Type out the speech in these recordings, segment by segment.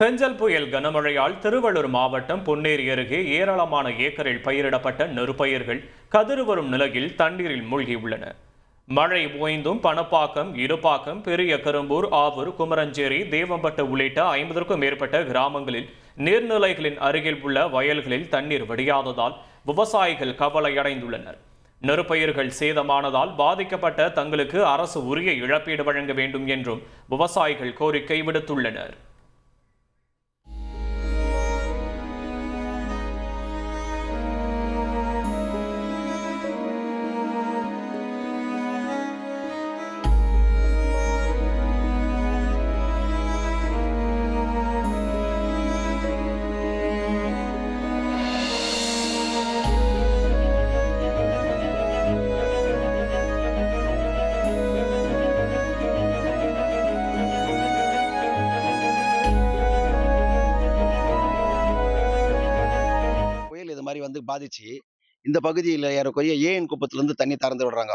பெஞ்சல் புயல் கனமழையால் திருவள்ளூர் மாவட்டம் பொன்னேரி அருகே ஏராளமான ஏக்கரில் பயிரிடப்பட்ட நெற்பயிர்கள் கதிர் வரும் நிலையில் தண்ணீரில் மூழ்கியுள்ளன. மழை ஓய்ந்தும் பணப்பாக்கம் இருப்பாக்கம் பெரிய கரும்பூர் ஆவூர் குமரஞ்சேரி தேவம்பட்டு உள்ளிட்ட ஐம்பதற்கும் மேற்பட்ட கிராமங்களில் நீர்நிலைகளின் அருகில் உள்ள வயல்களில் தண்ணீர் வடியாததால் விவசாயிகள் கவலையடைந்துள்ளனர். நெற்பயிர்கள் சேதமானதால் பாதிக்கப்பட்ட தங்களுக்கு அரசு உரிய இழப்பீடு வழங்க வேண்டும் என்றும் விவசாயிகள் கோரிக்கை விடுத்துள்ளனர். மாதிரி வந்து பாதிச்சு இந்த பகுதியில் ஏறக்குறைய ஏஎன் குப்பத்துலேருந்து தண்ணி திறந்து விடுறாங்க?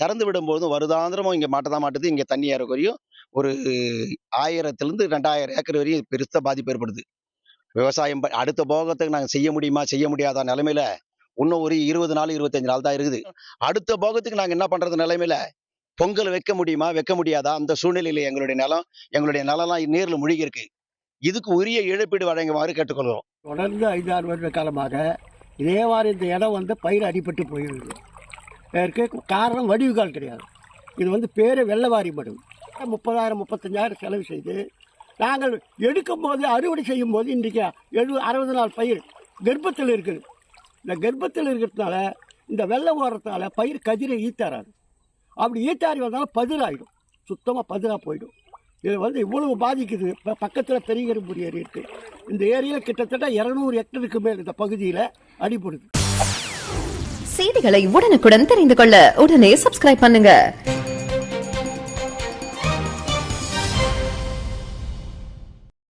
திறந்து விடும்போதும் வருதாந்திரமும் இங்கே மாட்டதான் மாட்டுது. இங்கே தண்ணி ஏறக்குறையும் ஒரு ஆயிரத்துலேருந்து ரெண்டாயிரம் ஏக்கர் வரையும் பெருத்த பாதிப்பு ஏற்படுது. விவசாயம் அடுத்த போகத்துக்கு நாங்கள் செய்ய முடியுமா செய்ய முடியாத நிலைமையில இன்னும் ஒரு இருபது நாள் இருபத்தஞ்சு நாள் தான் இருக்குது. அடுத்த போகத்துக்கு நாங்கள் என்ன பண்ணுறது நிலைமையில? பொங்கல் வைக்க முடியுமா வைக்க முடியாதா? அந்த சூழ்நிலையில் எங்களுடைய நிலம் எங்களுடைய நிலம்லாம் நீரில் முழுகி இருக்கு இதுக்கு உரிய இழப்பீடு வழங்குமாறு கேட்டுக்கொள்கிறோம். தொடர்ந்து ஐந்தாறு வருட காலமாக இதே மாதிரி இந்த இடம் வந்து பயிர் அடிபட்டு போயிருக்கு இதற்கு காரணம் வடிவுகால் கிடையாது. இது வந்து பேர் வெள்ளவாரி மடு. முப்பதாயிரம் முப்பத்தஞ்சாயிரம் செலவு செய்து நாங்கள் எடுக்கும் போது அறுவடை செய்யும் போது இன்றைக்கி எழு அறுபது நாள் பயிர் கர்ப்பத்தில் இருக்குது. இந்த கர்ப்பத்தில் இருக்கிறதுனால இந்த வெள்ளம் ஓடுறதுனால பயிர் கதிரை ஈத்தாராது. அப்படி ஈத்தாரி வந்தாலும் பதிராயிடும். சுத்தமாக பதிராக போயிடும். இது வந்து இவ்வளவு பாதிக்குது. இப்போ பக்கத்தில் பெரியகரும்புரி ஏரி இருக்குது இந்த ஏரியில் கிட்டத்தட்ட இரநூறு ஹெக்டருக்கு மேல் இந்த பகுதியில் அடிபடுது. செய்திகளை உடனுக்குடன் தெரிந்து கொள்ள உடனே சப்ஸ்கிரைப் பண்ணுங்க.